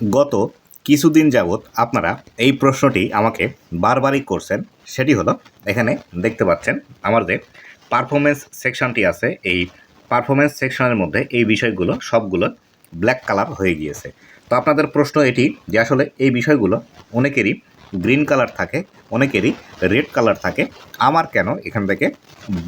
গত কিছুদিন যাবৎ আপনারা এই প্রশ্নটি আমাকে বারবারই করছেন, সেটি হলো এখানে দেখতে পাচ্ছেন আমার যে পারফরমেন্স সেকশনটি আছে, এই পারফরমেন্স সেকশনের মধ্যে এই বিষয়গুলো সবগুলো ব্ল্যাক কালার হয়ে গিয়েছে। তো আপনাদের প্রশ্ন এটি যে আসলে এই বিষয়গুলো অনেকেরই গ্রিন কালার থাকে, অনেকেরই রেড কালার থাকে, আমার কেন এখান থেকে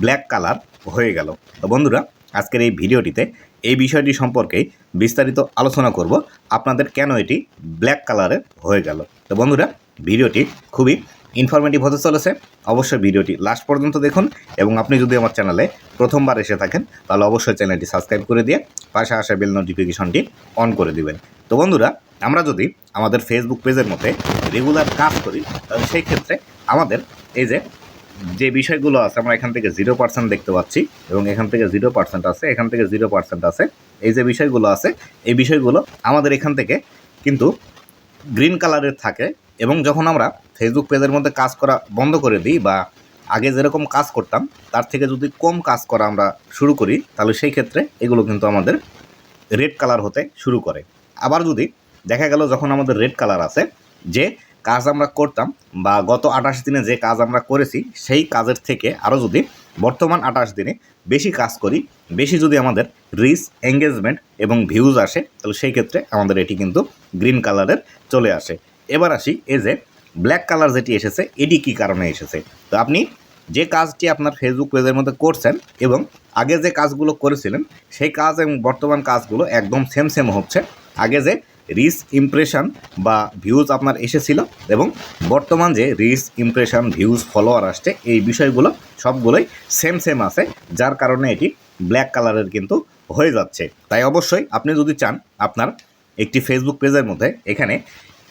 ব্ল্যাক কালার হয়ে গেল? তো বন্ধুরা, আজকের এই ভিডিওটিতে এই বিষয়টি সম্পর্কেই বিস্তারিত আলোচনা করব। আপনাদের কেন এটি ব্ল্যাক কালারের হয়ে গেল? তো বন্ধুরা, ভিডিওটি খুবই ইনফরমেটিভ হতে চলেছে। অবশ্যই ভিডিওটি লাস্ট পর্যন্ত দেখুন এবং আপনি যদি আমার চ্যানেলে প্রথমবার এসে থাকেন, তাহলে অবশ্যই চ্যানেলটি সাবস্ক্রাইব করে দিয়ে পাশে আসা বেল নোটিফিকেশনটি অন করে দিবেন। তো বন্ধুরা, আমরা যদি আমাদের ফেসবুক পেজের মধ্যে রেগুলার কাজ করি, তাহলে সেই ক্ষেত্রে আমাদের এই যে যে বিষয়গুলো আছে, আমরা এখান থেকে জিরো পার্সেন্ট দেখতে পাচ্ছি এবং এখান থেকে জিরো পার্সেন্ট আছে, এখান থেকে জিরো পার্সেন্ট আছে। এই যে বিষয়গুলো আছে, এই বিষয়গুলো আমাদের এখান থেকে কিন্তু গ্রিন কালারের থাকে এবং যখন আমরা ফেসবুক পেজের মধ্যে কাজ করা বন্ধ করে দিই বা আগে যেরকম কাজ করতাম, তার থেকে যদি কম কাজ করা আমরা শুরু করি, তাহলে সেই ক্ষেত্রে এগুলো কিন্তু আমাদের রেড কালার হতে শুরু করে। আবার যদি দেখা গেল যখন আমাদের রেড কালার আছে, যে কাজ আমরা করতাম বা গত আঠাশ দিনে যে কাজ আমরা করেছি, সেই কাজের থেকে আরও যদি বর্তমান আঠাশ দিনে বেশি কাজ করি, বেশি যদি আমাদের রিচ এঙ্গেজমেন্ট এবং ভিউজ আসে, তাহলে সেই ক্ষেত্রে আমাদের এটি কিন্তু গ্রিন কালারের চলে আসে। এবার আসি এই যে ব্ল্যাক কালার যেটি এসেছে, এটি কী কারণে এসেছে? তো আপনি যে কাজটি আপনার ফেসবুক পেজের মধ্যে করছেন এবং আগে যে কাজগুলো করেছিলেন, সেই কাজ এবং বর্তমান কাজগুলো একদম সেম সেম হচ্ছে। আগে যে রিচ ইমপ্রেশন বা ভিউজ আপনার এসেছিল এবং বর্তমান যে রিস ইমপ্রেশন, ভিউজ, ফলোয়ার আসছে, এই বিষয়গুলো সবগুলোই সেম সেম আছে, যার কারণে এটি ব্ল্যাক কালারের কিন্তু হয়ে যাচ্ছে। তাই অবশ্যই আপনি যদি চান আপনার একটি ফেসবুক পেজের মধ্যে এখানে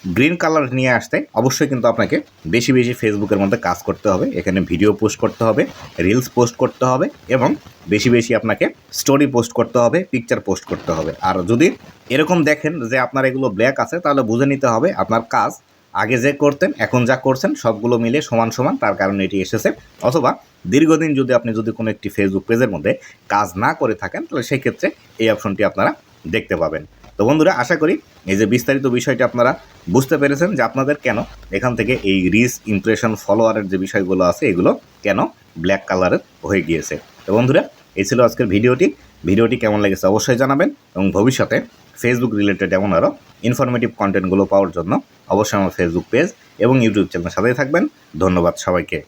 গ্রিন কালার নিয়ে আসতে অবশ্যই কিন্তু আপনাকে বেশি বেশি ফেসবুকের মধ্যে কাজ করতে হবে। এখানে ভিডিও পোস্ট করতে হবে রিলস পোস্ট করতে হবে এবং বেশি বেশি আপনাকে স্টোরি পোস্ট করতে হবে পিকচার পোস্ট করতে হবে। আর যদি এরকম দেখেন যে আপনার এগুলো ব্ল্যাক আছে, তাহলে বুঝে নিতে হবে আপনার কাজ আগে যে করতেন, এখন যা করছেন, সবগুলো মিলে সমান সমান তার কারণে এটি এসেছে। অথবা দীর্ঘদিন যদি আপনি যদি কোনো একটি ফেসবুক পেজের মধ্যে কাজ না করে থাকেন, তাহলে সেই ক্ষেত্রে এই অপশনটি আপনারা দেখতে পাবেন। তো বন্ধুরা, আশা করি এই যে বিস্তারিত বিষয়টি আপনারা বুঝতে পেরেছেন যে আপনাদের কেন এখান থেকে এই রিস ইমপ্রেশন ফলোয়ারের যে বিষয়গুলো আছে, এগুলো কেন ব্ল্যাক কালারের হয়ে গিয়েছে। তো বন্ধুরা, এই ছিল আজকের ভিডিওটি। ভিডিওটি কেমন লেগেছে অবশ্যই জানাবেন এবং ভবিষ্যতে ফেসবুক রিলেটেড এমন আরও ইনফরমেটিভ কন্টেন্টগুলো পাওয়ার জন্য অবশ্যই আমার ফেসবুক পেজ এবং ইউটিউব চ্যানেলের সাথেই থাকবেন। ধন্যবাদ সবাইকে।